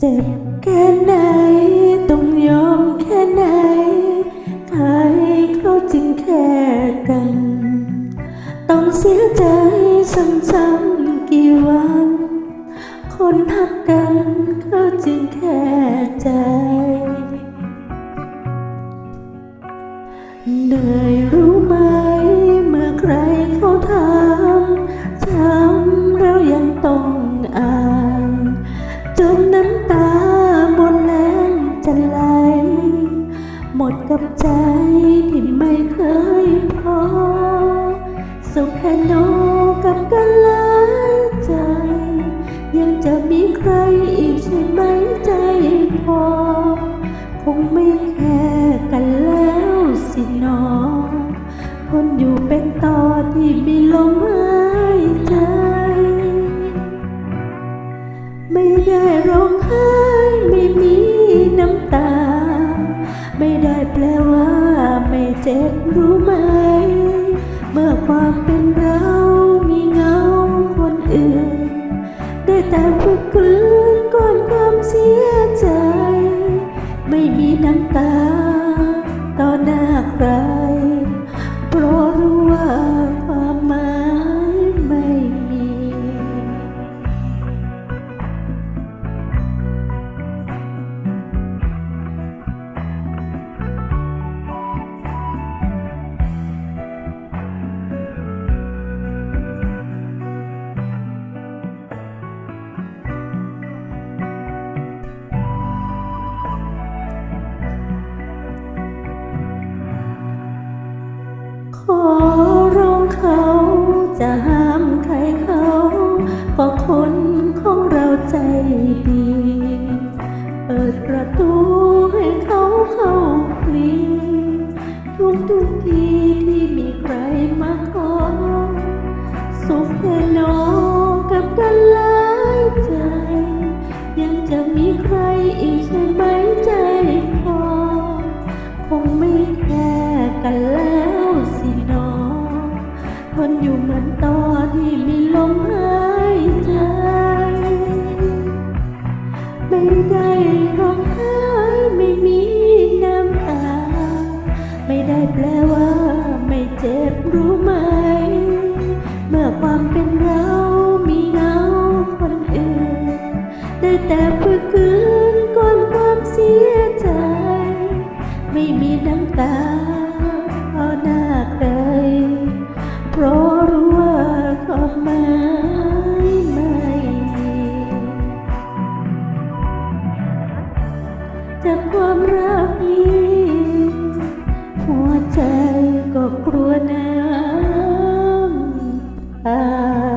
เจ็บแค่ไหน ต้องยอมแค่ไหน ใครเขาจริงแค่กัน ต้องเสียใจซ้ำๆกี่วัน คนทัก สุขแค่โนกับกันลาใจ ยังจะมีใครอีกใช่ไหมใจพอ คงไม่แค่กันแล้วสิหนอคนอยู่เป็นต่อที่มีลมหายใจ ไม่ได้ร้องไห้ไม่มีน้ำตา ไม่ได้แปลว่าไม่เจ็บรู้ไหม ไม่มีน้ำตา ต่อหน้าใคร ขอร้องเขาจะห้ามใครเขาก็คนของเราใจดี เปิดประตูให้เขาเข้าฟรีทุกทุกทีที่มีใครมาขอ สุขแค่นอกับกันหลายใจ ยังจะมีใครอีกใช่ไหมใจพอ คงไม่แค่กันแล้ว ทนอยู่เหมือนตอนที่มีลมหายใจ ไม่ได้ร้องไห้ไม่มีน้ำตา ไม่ได้แปลว่าไม่เจ็บรู้ไหม เมื่อความเป็นเรามีเงาคนอื่น ได้แต่ฝืน ใจก็กลัวน้ำตา